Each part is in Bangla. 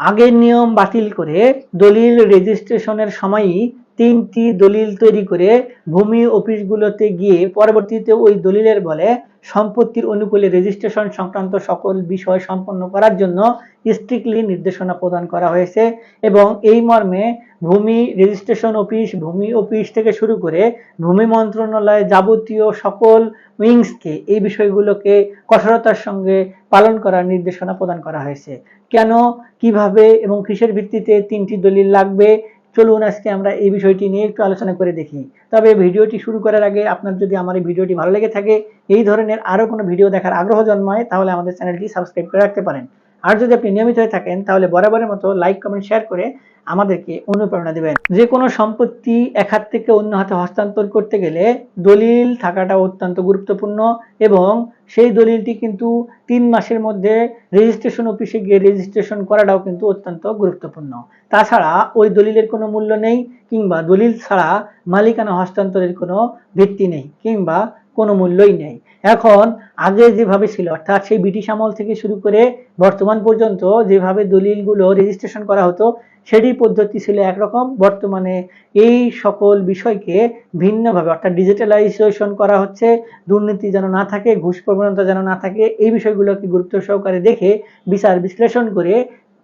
আগের নিয়ম বাতিল করে দলিল রেজিস্ট্রেশনের সময়ই তিনটি দলিল তৈরি করে ভূমি অফিসগুলোতে গিয়ে পরবর্তীতে ওই দলিলের বলে সম্পত্তির অনুকূলে রেজিস্ট্রেশন সংক্রান্ত সকল বিষয় সম্পন্ন করার জন্য স্ট্রিক্টলি নির্দেশনা প্রদান করা হয়েছে এবং এই মর্মে ভূমি রেজিস্ট্রেশন অফিস ভূমি অফিস থেকে শুরু করে ভূমি মন্ত্রণালয় যাবতীয় সকল উইংসকে এই বিষয়গুলোকে কঠোরতার সঙ্গে পালন করার নির্দেশনা প্রদান করা হয়েছে। কেন? কীভাবে? এবং কিসের ভিত্তিতে তিনটি দলিল লাগবে? চলুন আজকে আমরা এই বিষয়টি নিয়ে একটু আলোচনা করে দেখি। তবে ভিডিওটি শুরু করার আগে আপনার যদি আমার এই ভিডিওটি ভালো লেগে থাকে, এই ধরনের আরও কোনো ভিডিও দেখার আগ্রহ জন্মায়, তাহলে আমাদের চ্যানেলটি সাবস্ক্রাইব করে রাখতে পারেন। আর যদি আপনি নিয়মিত হয়ে থাকেন, তাহলে বরাবরের মতো লাইক কমেন্ট শেয়ার করে আমাদেরকে অনুপ্রেরণা দেবেন। যে কোনো সম্পত্তি এক হাত থেকে অন্য হাতে হস্তান্তর করতে গেলে দলিল থাকাটা অত্যন্ত গুরুত্বপূর্ণ এবং সেই দলিলটি কিন্তু তিন মাসের মধ্যে রেজিস্ট্রেশন অফিসে গিয়ে রেজিস্ট্রেশন করাটাও কিন্তু অত্যন্ত গুরুত্বপূর্ণ। তাছাড়া ওই দলিলের কোনো মূল্য নেই কিংবা দলিল ছাড়া মালিকানা হস্তান্তরের কোনো ভিত্তি নেই কিংবা কোনো মূল্যই নেই। এখন আগে যেভাবে ছিল, অর্থাৎ সেই ব্রিটিশ আমল থেকে শুরু করে বর্তমান পর্যন্ত যেভাবে দলিলগুলো রেজিস্ট্রেশন করা হতো সেটি পদ্ধতি ছিল একরকম। বর্তমানে এই সকল বিষয়কে ভিন্নভাবে, অর্থাৎ ডিজিটালাইজেশন করা হচ্ছে, দুর্নীতি যেন না থাকে, ঘুষ প্রবণতা যেন না থাকে, এই বিষয়গুলোকে গুরুত্ব সহকারে দেখে বিচার বিশ্লেষণ করে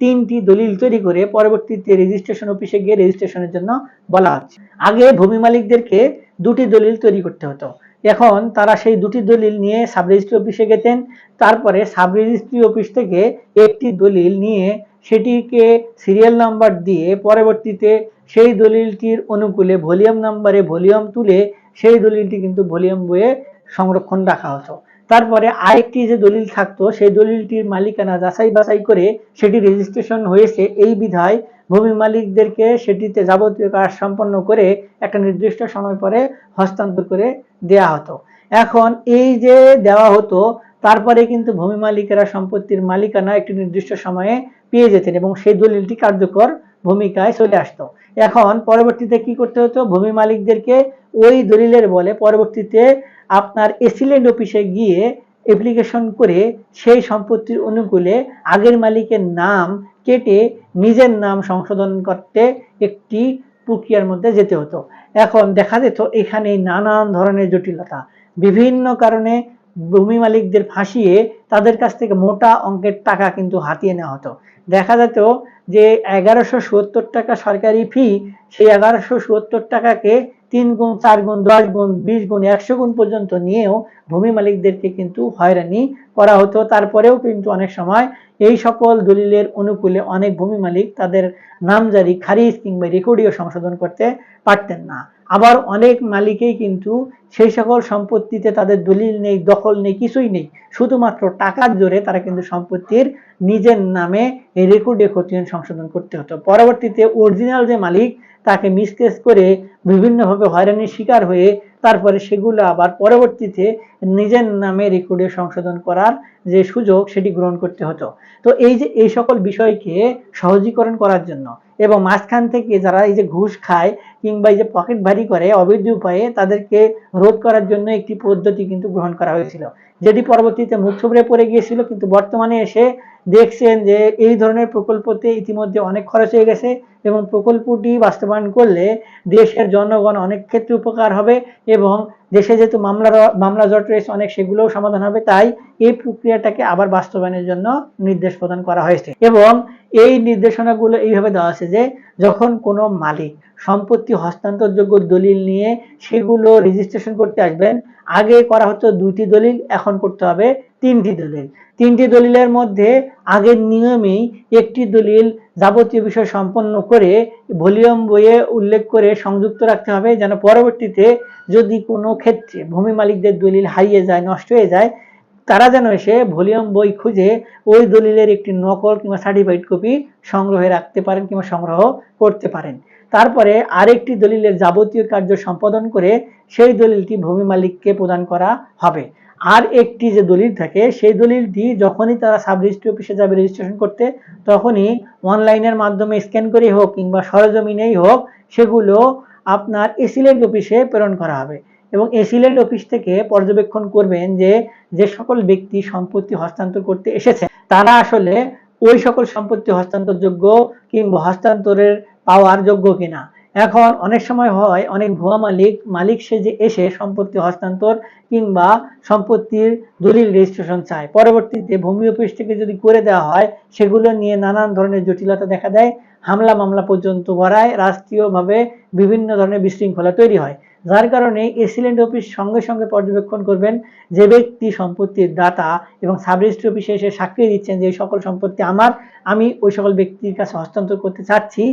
তিনটি দলিল তৈরি করে পরবর্তীতে রেজিস্ট্রেশন অফিসে গিয়ে রেজিস্ট্রেশনের জন্য বলা হচ্ছে। আগে ভূমি মালিকদেরকে দুটি দলিল তৈরি করতে হতো। এখন তারা সেই দুটি দলিল নিয়ে সাব রেজিস্ট্রি অফিসে গেতেন, তারপরে সাব রেজিস্ট্রি অফিস থেকে একটি দলিল নিয়ে সেটিকে সিরিয়াল নাম্বার দিয়ে পরবর্তীতে সেই দলিলটির অনুকূলে ভলিউম নাম্বারে ভলিউম তুলে সেই দলিলটি কিন্তু ভলিউম বইয়ে সংরক্ষণ রাখা হতো। তারপরে আরেকটি যে দলিল থাকতো, সেই দলিলটির মালিকানা যাচাই বাছাই করে সেটি রেজিস্ট্রেশন হয়েছে। এই বিধায় ভূমি মালিকদেরকে সেটিতে যাবতীয় কাজ সম্পন্ন করে একটা নির্দিষ্ট সময় পরে হস্তান্তর করে দেয়া হতো। এখন এই যে দেওয়া হতো, তারপরে কিন্তু ভূমি মালিকেরা সম্পত্তির মালিকানা একটি নির্দিষ্ট সময়ে পেয়ে যেতেন এবং সেই দলিলটি কার্যকর ভূমিকায় চলে আসতো। এখন পরবর্তীতে কি করতে হতো? ভূমি মালিকদেরকে ওই দলিলের বলে পরবর্তীতে আপনার এসিলেন্ট অফিসে গিয়ে অ্যাপ্লিকেশন করে সেই সম্পত্তির অনুকূলে আগের মালিকের নাম কেটে নিজের নাম সংশোধন করতে একটি প্রক্রিয়ার মধ্যে যেতে হতো। এখন দেখা যেত এখানে নানান ধরনের জটিলতা। বিভিন্ন কারণে ভূমি মালিকদের ফাঁসিয়ে তাদের কাছ থেকে মোটা অঙ্কের টাকা কিন্তু হাতিয়ে নেওয়া হতো। দেখা যেত যে এগারোশো সত্তর টাকা সরকারি ফি সেই এগারোশো সত্তর টাকাকে তিন গুণ, চার গুণ, দশ গুণ, বিশ গুণ, একশো গুণ পর্যন্ত নিয়েও ভূমি মালিকদেরকে কিন্তু হয়রানি করা হতো। তারপরেও কিন্তু অনেক সময় এই সকল দলিলের অনুকূলে অনেক ভূমি মালিক তাদের নামজারি, খারিজ কিংবা রেকর্ডিও সংশোধন করতে পারতেন না। আবার অনেক মালিকেই কিন্তু সেই সকল সম্পত্তিতে তাদের দলিল নেই, দখল নেই, কিছুই নেই। শুধুমাত্র টাকার জোরে তারা কিন্তু সম্পত্তির নিজের নামে রেকর্ডে খতিয়ান সংশোধন করতে হতো। পরবর্তীতে অরিজিনাল যে মালিক, তাকে মিসকেস করে বিভিন্নভাবে হয়রানির শিকার হয়ে তারপরে সেগুলো আবার পরবর্তীতে নিজের নামে রেকর্ডে সংশোধন করার যে সুযোগ সেটি গ্রহণ করতে হতো। তো এই যে, এই সকল বিষয়কে সহজীকরণ করার জন্য এবং মাঝখান থেকে যারা এই যে ঘুষ খায় কিংবা এই যে পকেট ভারী করে অবৈধ উপায়ে তাদেরকে রোধ করার জন্য একটি পদ্ধতি কিন্তু গ্রহণ করা হয়েছিল। যেটি পরবর্তীতে মুখ ছুবড়ে পড়ে গিয়েছিল, কিন্তু বর্তমানে এসে দেখছেন যে এই ধরনের প্রকল্পতে ইতিমধ্যে অনেক খরচ হয়ে গেছে এবং প্রকল্পটি বাস্তবায়ন করলে দেশের জনগণ অনেক ক্ষেত্রে উপকার হবে এবং দেশে যেহেতু মামলা মামলা জট রয়েছে, অনেক সেগুলোও সমাধান হবে। তাই এই প্রক্রিয়াটাকে আবার বাস্তবায়নের জন্য নির্দেশ প্রদান করা হয়েছে। এবং এই নির্দেশনাগুলো এইভাবে দেওয়া আছে যে যখন কোনো মালিক সম্পত্তি হস্তান্তরযোগ্য দলিল নিয়ে সেগুলো রেজিস্ট্রেশন করতে আসবেন, আগে করা হতো দুইটি দলিল, এখন করতে হবে তিনটি দলিল। তিনটি দলিলের মধ্যে আগের নিয়মেই একটি দলিল যাবতীয় বিষয় সম্পন্ন করে ভলিউম বইয়ে উল্লেখ করে সংযুক্ত রাখতে হবে, যেন পরবর্তীতে যদি কোনো ক্ষেত্রে ভূমি মালিকদের দলিল হারিয়ে যায়, নষ্ট হয়ে যায় তারা যেন এসে ভলিউম বই খুঁজে ওই দলিলের একটি নকল কিংবা সার্টিফাইড কপি সংগ্রহে রাখতে পারেন কিংবা সংগ্রহ করতে পারেন। তারপরে আরেকটি দলিলের যাবতীয় কার্য সম্পাদন করে সেই দলিলটি ভূমি মালিককে প্রদান করা হবে। আর একটি যে দলিল থাকে, সেই দলিলটি যখনই তারা সাব রেজিস্ট্রি অফিসে যাবে রেজিস্ট্রেশন করতে, তখনই অনলাইনের মাধ্যমে স্ক্যান করেই হোক কিংবা সরজমিনেই হোক, সেগুলো আপনার এসিলেন্ট অফিসে প্রেরণ করা হবে। এবং এসিলেন্ট অফিস থেকে পর্যবেক্ষণ করবেন যে যে সকল ব্যক্তি সম্পত্তি হস্তান্তর করতে এসেছে, তারা আসলে ওই সকল সম্পত্তি হস্তান্তরযোগ্য কিংবা হস্তান্তরের পাওয়ার যোগ্য কিনা। এখন অনেক সময় হয়, অনেক ভুয়া মালিক মালিক সেজে এসে সম্পত্তি হস্তান্তর কিংবা সম্পত্তির দলিল রেজিস্ট্রেশন চায়। পরবর্তীতে ভূমি অফিস থেকে যদি করে দেওয়া হয়, সেগুলো নিয়ে নানান ধরনের জটিলতা দেখা দেয়। হামলা মামলা পর্যন্ত গড়ায় রাষ্ট্রীয়ভাবে বিভিন্ন ধরনের বিশৃঙ্খলা তৈরি হয়। যার কারণে এসিলেন্ট অফিস সঙ্গে সঙ্গে পর্যবেক্ষণ করবেন যে ব্যক্তি সম্পত্তির দাতা এবং সাব রেজিস্ট্রি অফিসে এসে সাক্ষী দিচ্ছেন যে সকল সম্পত্তি আমার, আমি ওই সকল ব্যক্তির কাছে হস্তান্তর করতে চাচ্ছি।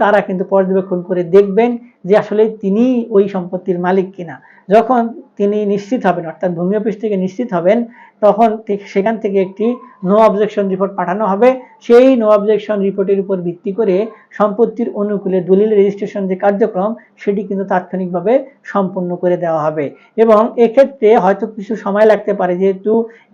তারা কিন্তু পর্যবেক্ষণ করে দেখবেন যে আসলে তিনি ওই সম্পত্তির মালিক কিনা। যখন তিনি নিশ্চিত হবেন, অর্থাৎ ভূমি অফিস থেকে নিশ্চিত হবেন, তখন সেখান থেকে একটি নো অবজেকশন রিপোর্ট পাঠানো হবে। সেই নো অবজেকশন রিপোর্টের উপর ভিত্তি করে সম্পত্তির অনুকূলে দলিল রেজিস্ট্রেশন যে কার্যক্রম, সেটি কিন্তু তাৎক্ষণিকভাবে সম্পন্ন করে দেওয়া হবে। এবং এক্ষেত্রে হয়তো কিছু সময় লাগতে পারে, যেহেতু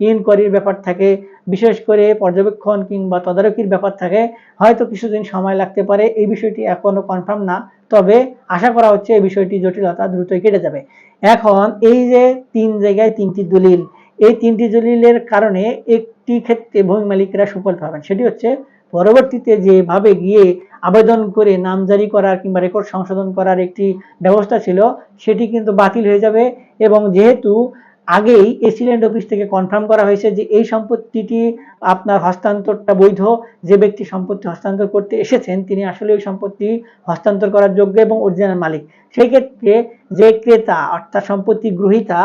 ইনকোয়ারির ব্যাপার থাকে বিশেষ করে পর্যবেক্ষণ কিংবা তদারকির ব্যাপার থাকে, হয়তো কিছুদিন সময় লাগতে পারে, এই বিষয়টি এখনও কনফার্ম না। তবে আশা করা হচ্ছে এই বিষয়টি জটিলতা দ্রুতই কেটে যাবে। এখন এই যে তিন জায়গায় তিনটি দলিল, এই তিনটি দলিলের কারণে একটি ক্ষেত্রে ভূমি মালিকরা সুফল পাবেন। সেটি হচ্ছে পরবর্তীতে যেভাবে গিয়ে আবেদন করে নামজারি করার কিংবা রেকর্ড সংশোধন করার একটি ব্যবস্থা ছিল, সেটি কিন্তু বাতিল হয়ে যাবে এবং যেহেতু আগেই এসিল্যান্ড অফিস থেকে কনফার্ম করা হয়েছে যে এই সম্পত্তিটি আপনার হস্তান্তরটা বৈধ, যে ব্যক্তি সম্পত্তি হস্তান্তর করতে এসেছেন, তিনি আসলে ওই সম্পত্তি হস্তান্তর করার যোগ্য এবং অরিজিনাল মালিক। সেই ক্ষেত্রে যে ক্রেতা অর্থাৎ সম্পত্তি গ্রহীতা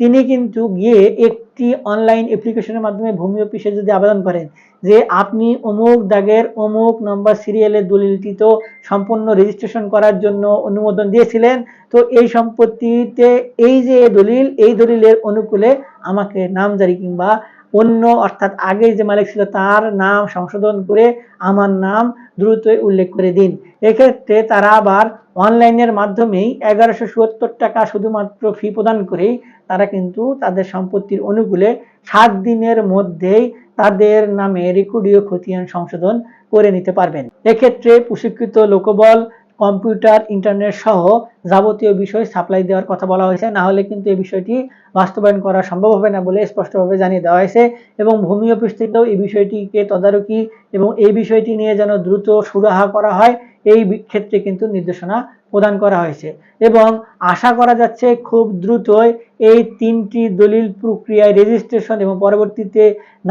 তিনি কিন্তু গিয়ে একটি অনলাইন অ্যাপ্লিকেশনের মাধ্যমে ভূমি অফিসে যদি আবেদন করেন, যে আপনি অমুক দাগের অমুক নম্বর সিরিয়ালের দলিলটি তো সম্পূর্ণ রেজিস্ট্রেশন করার জন্য অনুমোদন দিয়েছিলেন, তো এই সম্পত্তিতে এই যে দলিল, এই দলিলের অনুকূলে আমাকে নামজারি কিংবা অন্য অর্থাৎ আগে যে মালিক ছিল তার নাম সংশোধন করে আমার নাম দ্রুতই উল্লেখ করে দিন। এক্ষেত্রে তারা আবার অনলাইনের মাধ্যমেই এগারোশো সুয়াত্তর টাকা শুধুমাত্র ফি প্রদান করেই তারা কিন্তু তাদের সম্পত্তির অনুকূলে সাত দিনের মধ্যেই তাদের নামে রেকর্ডীয় খতিয়ান সংশোধন করে নিতে পারবেন। এক্ষেত্রে প্রশিক্ষিত লোকবল, কম্পিউটার ইন্টারনেট সহ যাবতীয় বিষয় সাপ্লাই দেওয়ার কথা বলা হয়েছে। না হলে কিন্তু এই বিষয়টি বাস্তবায়ন করা সম্ভব হবে না বলে স্পষ্টভাবে জানিয়ে দেওয়া হয়েছে এবং ভূমি অফিস থেকেও এই বিষয়টিকে তদারকি এবং এই বিষয়টি নিয়ে যেন দ্রুত সুরাহা করা হয়, এই ক্ষেত্রে কিন্তু নির্দেশনা প্রদান করা হয়েছে। এবং আশা করা যাচ্ছে খুব দ্রুতই এই তিনটি দলিল প্রক্রিয়ায় রেজিস্ট্রেশন এবং পরবর্তীতে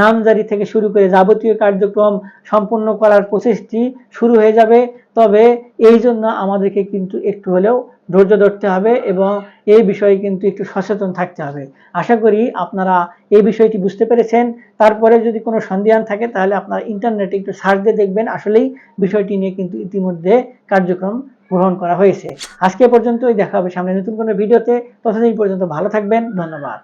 নামজারি থেকে শুরু করে যাবতীয় কার্যক্রম সম্পন্ন করার প্রসেসটি শুরু হয়ে যাবে। তবে এই জন্য আমাদেরকে কিন্তু একটু হলেও ধৈর্য ধরতে হবে এবং এই বিষয়ে কিন্তু একটু সচেতন থাকতে হবে। আশা করি আপনারা এই বিষয়টি বুঝতে পেরেছেন। তারপরে যদি কোনো সন্দেহান থাকে তাহলে আপনারা ইন্টারনেটে একটু সার্চ দিয়ে দেখবেন। আসলেই বিষয়টি নিয়ে কিন্তু ইতিমধ্যে কার্যক্রম গ্রহণ করা হয়েছে। আজকে পর্যন্তই দেখা হবে সামনে নতুন কোনো ভিডিওতে। ততদিন পর্যন্ত ভালো থাকবেন। ধন্যবাদ।